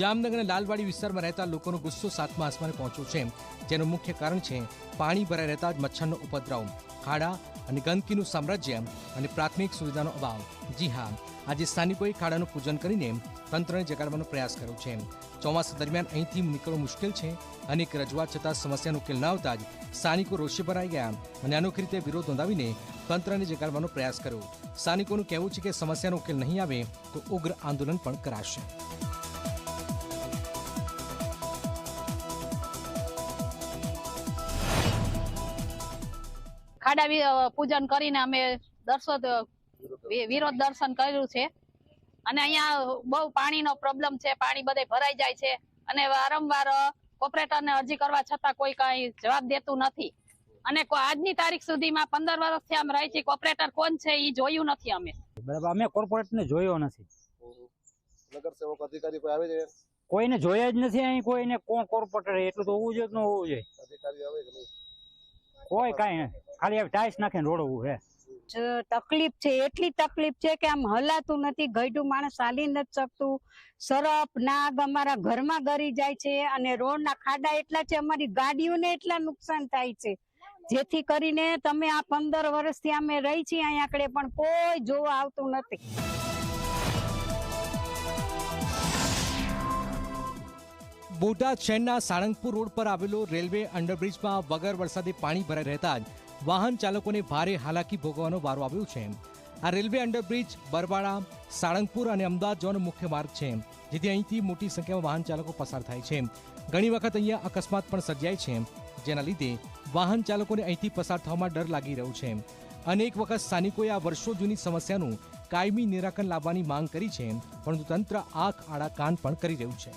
જામનગરના લાલવાડી વિસ્તારમાં રહેતા લોકોનો ગુસ્સો સાતમા આસમાને પહોંચ્યો છે. જેનું મુખ્ય કારણ છે પાણી ભરાઈ રહેતા જ મચ્છરનો ઉપદ્રવ, ખાડા અને ગંદકીનું સામ્રાજ્ય અને પ્રાથમિક સુવિધાનો અભાવ. જી હા, આજે સ્થાનિકોએ ખાડાનું પૂજન કરીને તંત્રને જગાડવાનો પ્રયાસ કર્યો છે. ચોમાસા દરમિયાન અહીંથી નીકળવું મુશ્કેલ છે. અનેક રજૂઆત છતાં સમસ્યાનો ઉકેલ ન આવતા જ સ્થાનિકો રોષે ભરાઈ ગયા અને અનોખી રીતે વિરોધ નોંધાવીને તંત્રને જગાડવાનો પ્રયાસ કર્યો. સ્થાનિકોનું કહેવું છે કે સમસ્યાનો ઉકેલ નહીં આવે તો ઉગ્ર આંદોલન પણ કરાશે. ખાડા પૂજન કરીને અમે દર્શો વિરોધ દર્શન કર્યું છે. અને અહીંયા બહુ પાણીનો પ્રોબ્લેમ છે પાણી બધે ભરાઈ જાય છે. અને વારંવાર ઓપરેટરને અરજી કરવા છતાં કોઈ કઈ જવાબ દેતું નથી. અને આજની તારીખ સુધીમાં પંદર વર્ષથી આમ રહી છે કોર્પોરેટર કોણ છે એ જોયું નથી અમે. બરાબર અમે કોર્પોરેટ ને જોયો નથી. નગર સેવક અધિકારી કોઈ આવે છે? કોઈને જોયા જ નથી અહીં કોઈને કોણ કોર્પોરેટર એટલું તો હોવું જોઈએ ન હોવું જોઈએ. અધિકારી આવે કે નહીં? કોઈ કાંઈ, ખાલી ટાઈસ નાખીને રોડવું હે તકલીફ છે, એટલી તકલીફ છે કે આમ હલાતું નથી ગઈડું માણસ ચાલી નથી શકતું. સરપ નાગ અમારા ઘરમાં ગરી જાય છે અને રોડના ખાડા એટલા છે, અમારી ગાડીઓને એટલા નુકસાન થાય છે. જેથી કરીને તમે આ પંદર વર્ષથી અમે રહી છીએ અહીંયા આગળ, પણ કોઈ જોવા આવતું નથી. બોટાદ શહેરના સાળંગપુર રોડ પર આવેલો રેલવે અંડરબ્રિજમાં વગર વરસાદે પાણી ભરાઈ રહેતા જ વાહન ચાલકોને ભારે હાલાકી ભોગવવાનો વારો આવ્યો છે. આ રેલવે અંડરબ્રિજ બરવાડા સાળંગપુર અને અમદાવાદ જવાનો મુખ્ય માર્ગ છે, જેથી અહીંથી મોટી સંખ્યામાં વાહન ચાલકો પસાર થાય છે. ઘણી વખત અહીંયા અકસ્માત પણ સર્જાય છે, જેના લીધે વાહન ચાલકોને અહીંથી પસાર થવામાં ડર લાગી રહ્યો છે. અનેક વખત સ્થાનિકોએ આ વર્ષો જૂની સમસ્યાનું કાયમી નિરાકરણ લાવવાની માંગ કરી છે, પરંતુ તંત્ર આંખ આડા કાન પણ કરી રહ્યું છે.